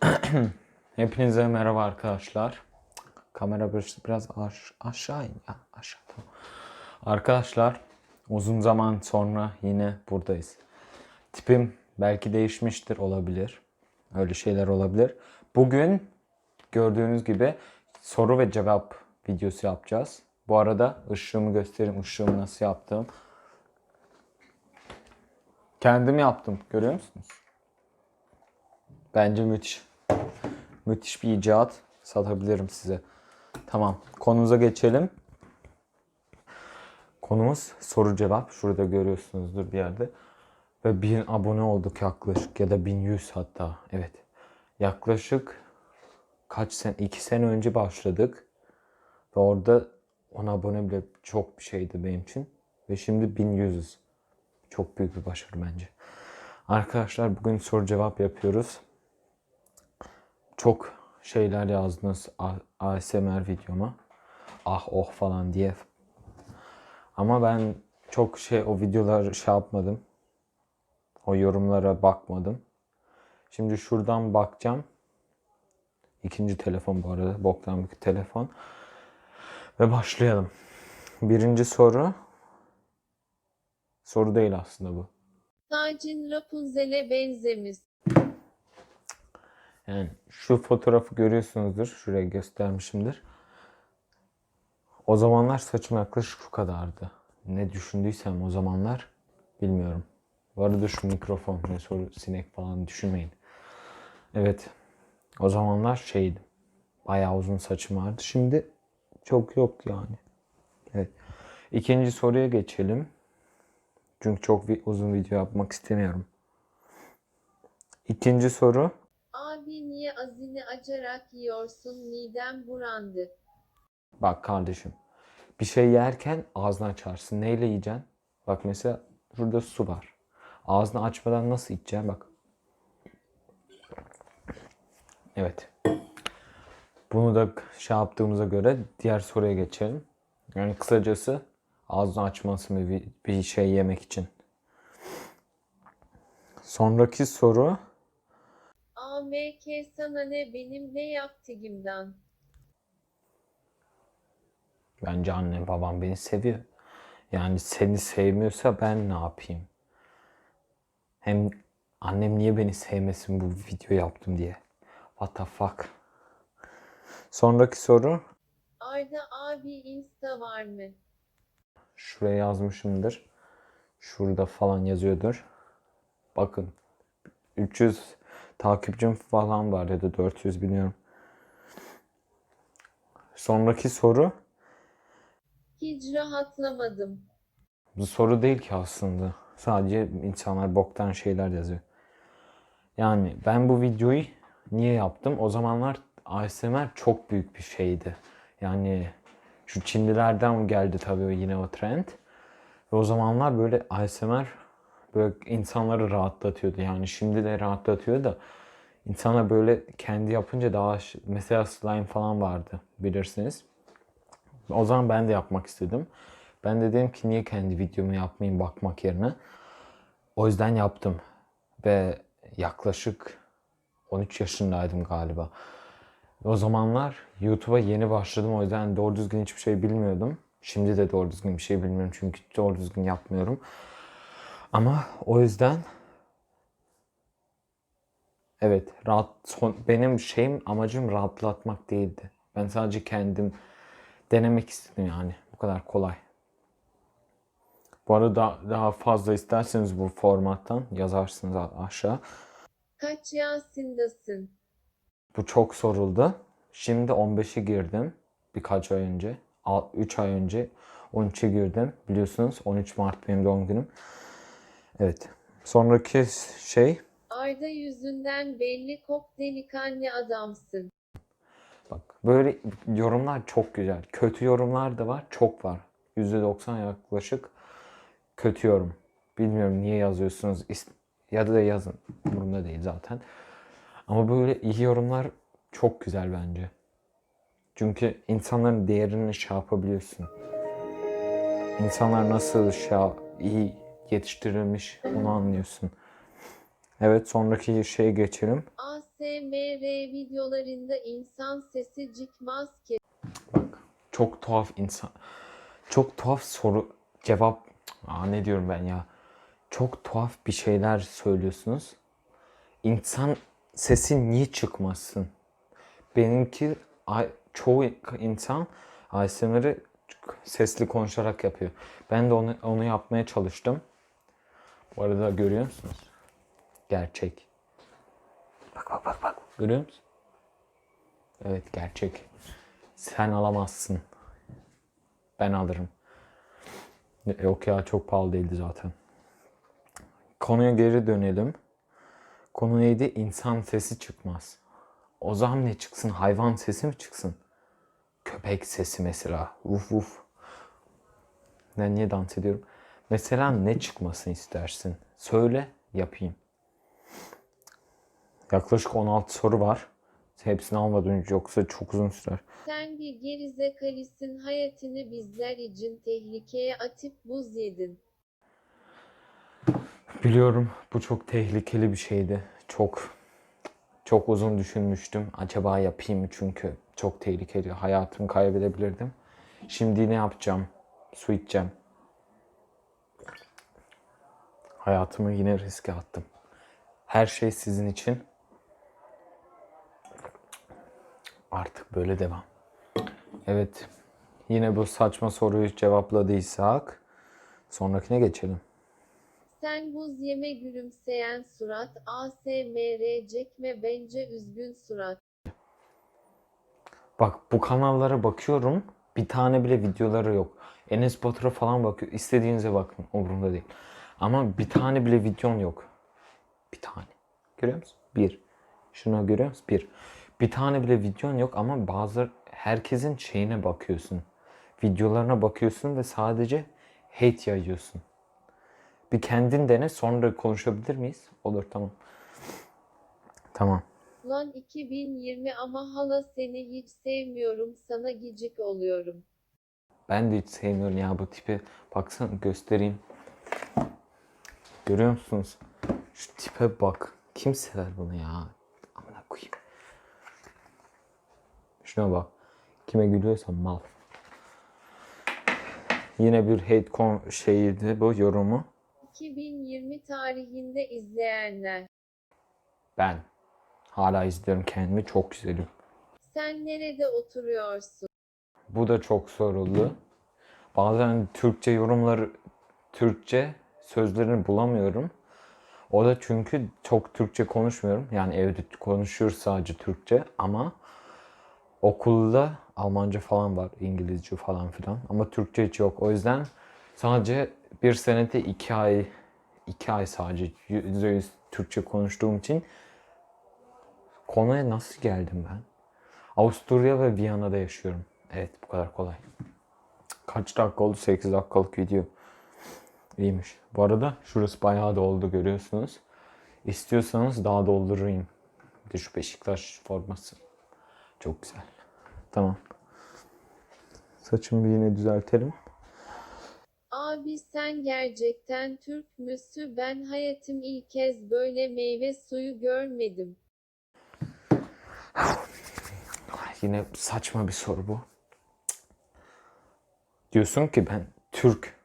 Hepinize merhaba arkadaşlar. Kamera biraz, biraz aş- aşağı in ya aşağı tamam. Arkadaşlar uzun zaman sonra yine buradayız. Tipim belki değişmiştir olabilir. Öyle şeyler olabilir. Bugün gördüğünüz gibi soru ve cevap videosu yapacağız. Bu arada ışığımı göstereyim. Işığımı nasıl yaptım. Kendim yaptım. Görüyor musunuz? Bence müthiş. Müthiş bir icat satabilirim size. Tamam. Konumuza geçelim. Konumuz soru cevap. Şurada görüyorsunuzdur bir yerde. Ve 1000 abone olduk yaklaşık ya da 1100 hatta. Evet. Yaklaşık kaç sene? 2 sene önce başladık. Ve orada 10 abone bile çok bir şeydi benim için. Ve şimdi 1100'üz. Çok büyük bir başarı bence. Arkadaşlar bugün soru cevap yapıyoruz çok şeyler yazdınız ASMR videoma. Ah oh falan diye. Ama ben çok şey o videolar şey yapmadım. O yorumlara bakmadım. Şimdi şuradan bakacağım. İkinci telefon bu arada. Boktan bir telefon. Ve başlayalım. Birinci soru. Soru değil aslında bu. Tacin Rapunzel'e benzemiş. Yani şu fotoğrafı görüyorsunuzdur. Şuraya göstermişimdir. O zamanlar saçım yaklaşık şu kadardı. Ne düşündüysem o zamanlar bilmiyorum. Bu arada şu mikrofon ne soru sinek falan düşünmeyin. Evet. O zamanlar şeydi. Bayağı uzun saçım vardı. Şimdi çok yok yani. Evet. İkinci soruya geçelim. Çünkü çok uzun video yapmak istemiyorum. İkinci soru. Açarak yiyorsun midem burandı. Bak kardeşim. Bir şey yerken ağzını açarsın. Neyle yiyeceksin? Bak mesela şurada su var. Ağzını açmadan nasıl içeceksin? Bak. Evet. Bunu da şey yaptığımıza göre diğer soruya geçelim. Yani kısacası ağzını açmasın bir, bir şey yemek için. Sonraki soru. AMK sana ne benim ne yaptığımdan. Bence annem babam beni seviyor. Yani seni sevmiyorsa ben ne yapayım? Hem annem niye beni sevmesin bu video yaptım diye. What the fuck? Sonraki soru. Arda abi insta var mı? Şuraya yazmışımdır. Şurada falan yazıyordur. Bakın. 300 takipçim falan var ya da 400 bilmiyorum. Sonraki soru. Hiç rahatlamadım. Bu soru değil ki aslında. Sadece insanlar boktan şeyler yazıyor. Yani ben bu videoyu niye yaptım? O zamanlar ASMR çok büyük bir şeydi. Yani şu Çinlilerden geldi tabii yine o trend. Ve o zamanlar böyle ASMR böyle insanları rahatlatıyordu. Yani şimdi de rahatlatıyor da insanlar böyle kendi yapınca daha mesela slime falan vardı bilirsiniz. O zaman ben de yapmak istedim. Ben de dedim ki niye kendi videomu yapmayayım bakmak yerine. O yüzden yaptım. Ve yaklaşık 13 yaşındaydım galiba. O zamanlar YouTube'a yeni başladım. O yüzden doğru düzgün hiçbir şey bilmiyordum. Şimdi de doğru düzgün bir şey bilmiyorum çünkü doğru düzgün yapmıyorum. Ama o yüzden evet rahat son, benim şeyim amacım rahatlatmak değildi. Ben sadece kendim denemek istedim yani. Bu kadar kolay. Bu arada daha fazla isterseniz bu formattan yazarsınız aşağı. Kaç yaşındasın? Bu çok soruldu. Şimdi 15'e girdim birkaç ay önce. 3 ay önce 13'e girdim. Biliyorsunuz 13 Mart benim doğum günüm. Evet. Sonraki şey Arda yüzünden belli kop delikanlı adamsın. bak böyle yorumlar çok güzel. Kötü yorumlar da var. Çok var. %90 yaklaşık kötü yorum. Bilmiyorum niye yazıyorsunuz. Ya da yazın. Umurumda değil zaten. Ama böyle iyi yorumlar çok güzel bence. Çünkü insanların değerini şey yapabiliyorsun. İnsanlar nasıl şey, iyi yetiştirilmiş onu anlıyorsun. Evet sonraki şeye geçelim. ASMR videolarında insan sesi çıkmaz ki. Bak çok tuhaf insan. Çok tuhaf soru cevap. Aa, ne diyorum ben ya. Çok tuhaf bir şeyler söylüyorsunuz. İnsan sesi niye çıkmasın? Benimki çoğu insan ASMR'ı sesli konuşarak yapıyor. Ben de onu onu yapmaya çalıştım. Bu arada görüyor musunuz? Gerçek. Bak bak bak bak. Görüyor musun? Evet gerçek. Sen alamazsın. Ben alırım. Yok ya çok pahalı değildi zaten. Konuya geri dönelim. Konu neydi? İnsan sesi çıkmaz. O zaman ne çıksın? Hayvan sesi mi çıksın? Köpek sesi mesela. Uf uf. Ben niye dans ediyorum? Mesela ne çıkmasını istersin? Söyle yapayım. Yaklaşık 16 soru var. Hepsini almadan önce yoksa çok uzun sürer. Sen bir gerizekalisin hayatını bizler için tehlikeye atıp buz yedin. Biliyorum bu çok tehlikeli bir şeydi. Çok çok uzun düşünmüştüm. Acaba yapayım mı çünkü çok tehlikeli. Hayatımı kaybedebilirdim. Şimdi ne yapacağım? Su içeceğim. Hayatımı yine riske attım. Her şey sizin için. Artık böyle devam. Evet. Yine bu saçma soruyu cevapladıysak sonrakine geçelim. Sen buz yeme gülümseyen surat ASMR çekme bence üzgün surat. Bak bu kanallara bakıyorum. Bir tane bile videoları yok. Enes Batur'a falan bakıyor. İstediğinize bakın. Umurumda değil. Ama bir tane bile videon yok. Bir tane. Görüyor musun? Bir. Şuna görüyor musun? Bir. Bir tane bile videon yok ama bazı herkesin şeyine bakıyorsun. Videolarına bakıyorsun ve sadece hate yayıyorsun. Bir kendin dene sonra konuşabilir miyiz? Olur tamam. Tamam. Lan 2020 ama hala seni hiç sevmiyorum sana gıcık oluyorum. Ben de hiç sevmiyorum ya bu tipi. Baksana göstereyim. Görüyor musunuz? Şu tipe bak. Kim sever bunu ya? Amına koyayım. Şuna bak. Kime gülüyorsa mal. Yine bir hate con şeyiydi bu yorumu. 2020 tarihinde izleyenler. Ben hala izliyorum kendimi. Çok güzelim. Sen nerede oturuyorsun? Bu da çok soruldu. Bazen Türkçe yorumları, Türkçe sözlerini bulamıyorum. O da çünkü çok Türkçe konuşmuyorum. Yani evde konuşuyoruz sadece Türkçe ama okulda Almanca falan var, İngilizce falan filan. Ama Türkçe hiç yok. O yüzden sadece bir senede iki ay, iki ay sadece yüzde yüz Türkçe konuştuğum için konuya nasıl geldim ben? Avusturya ve Viyana'da yaşıyorum. Evet bu kadar kolay. Kaç dakika oldu? 8 dakikalık video. İyiymiş. Bu arada şurası bayağı doldu görüyorsunuz. İstiyorsanız daha doldurayım. Bir de şu Beşiktaş forması. Çok güzel. Tamam. Saçımı bir yine düzeltelim. Abi sen gerçekten Türk müsü? Ben hayatım ilk kez böyle meyve suyu görmedim. Yine saçma bir soru bu. Diyorsun ki ben Türk.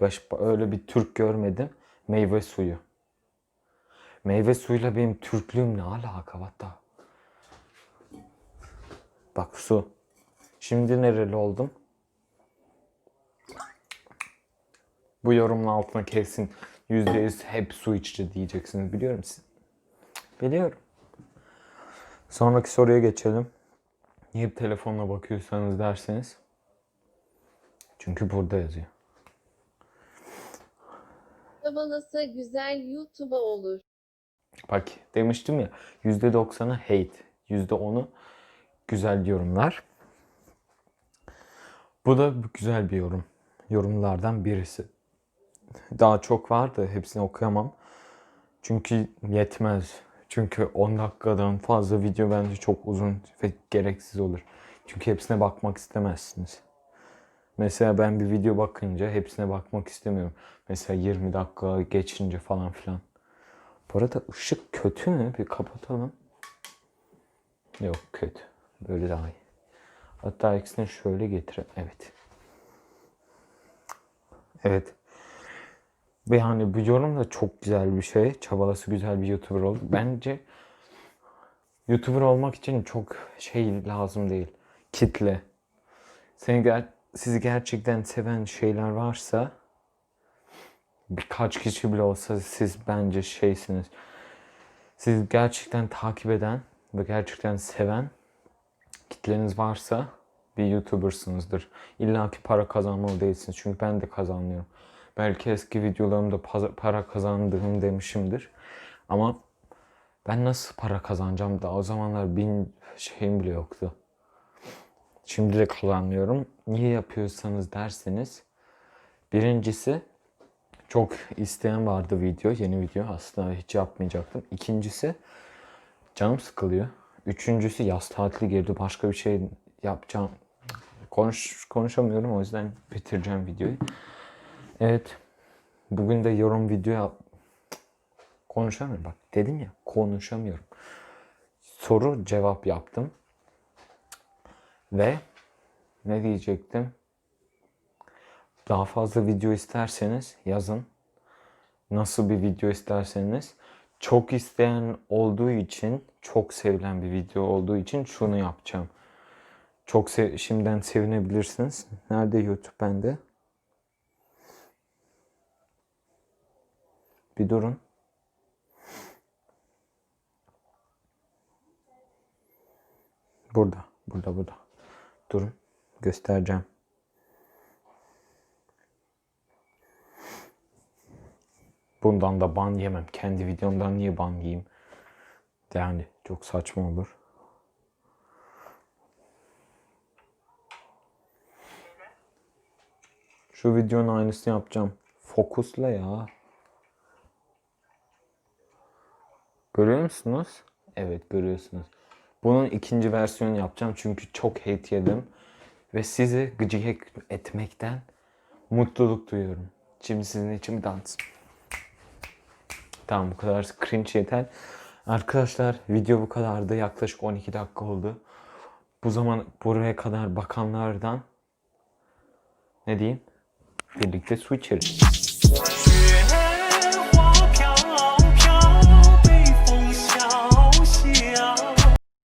Baş, öyle bir Türk görmedim. Meyve suyu. Meyve suyuyla benim Türklüğüm ne alaka hatta? Bak su. Şimdi nereli oldum? Bu yorumun altına kesin %100 hep su içici diyeceksiniz. Biliyorum siz. Biliyorum. Sonraki soruya geçelim. Niye telefonla bakıyorsanız derseniz. Çünkü burada yazıyor. Çabalasa güzel YouTube'a olur. Bak demiştim ya %90'ı hate, %10'u güzel yorumlar. Bu da güzel bir yorum. Yorumlardan birisi. Daha çok var da hepsini okuyamam. Çünkü yetmez. Çünkü 10 dakikadan fazla video bence çok uzun ve gereksiz olur. Çünkü hepsine bakmak istemezsiniz. Mesela ben bir video bakınca hepsine bakmak istemiyorum. Mesela 20 dakika geçince falan filan. Bu arada ışık kötü mü? Bir kapatalım. Yok kötü. Böyle daha iyi. Hatta ikisini şöyle getir. Evet. Evet. Ve hani bu yorum da çok güzel bir şey. Çabalası güzel bir YouTuber oldu. Bence YouTuber olmak için çok şey lazım değil. Kitle. Seni sizi gerçekten seven şeyler varsa birkaç kişi bile olsa siz bence şeysiniz. Siz gerçekten takip eden ve gerçekten seven kitleniz varsa bir YouTuber'sınızdır. İlla ki para kazanmalı değilsiniz. Çünkü ben de kazanmıyorum. Belki eski videolarımda pa- para kazandığım demişimdir. Ama ben nasıl para kazanacağım da o zamanlar bin şeyim bile yoktu. Şimdi de kullanmıyorum. Niye yapıyorsanız derseniz birincisi çok isteyen vardı video, yeni video. Aslında hiç yapmayacaktım. İkincisi canım sıkılıyor. Üçüncüsü yaz tatili girdi. Başka bir şey yapacağım. Konuş, konuşamıyorum o yüzden bitireceğim videoyu. Evet. Bugün de yorum video yap... Konuşamıyorum bak. Dedim ya konuşamıyorum. Soru cevap yaptım. Ve ne diyecektim? Daha fazla video isterseniz yazın. Nasıl bir video isterseniz. Çok isteyen olduğu için, çok sevilen bir video olduğu için şunu yapacağım. Çok sev şimdiden sevinebilirsiniz. Nerede YouTube bende? Bir durun. Burada, burada, burada. Durun. Göstereceğim. Bundan da ban yemem. Kendi videomdan niye ban yiyeyim? Yani çok saçma olur. Şu videonun aynısını yapacağım. Fokusla ya. Görüyor musunuz? Evet görüyorsunuz. Bunun ikinci versiyonu yapacağım çünkü çok hate yedim. Ve sizi gıcık etmekten mutluluk duyuyorum. Şimdi sizin için bir dans. Tamam bu kadar cringe yeter. Arkadaşlar video bu kadardı. Yaklaşık 12 dakika oldu. Bu zaman buraya kadar bakanlardan ne diyeyim? Birlikte su içeriz.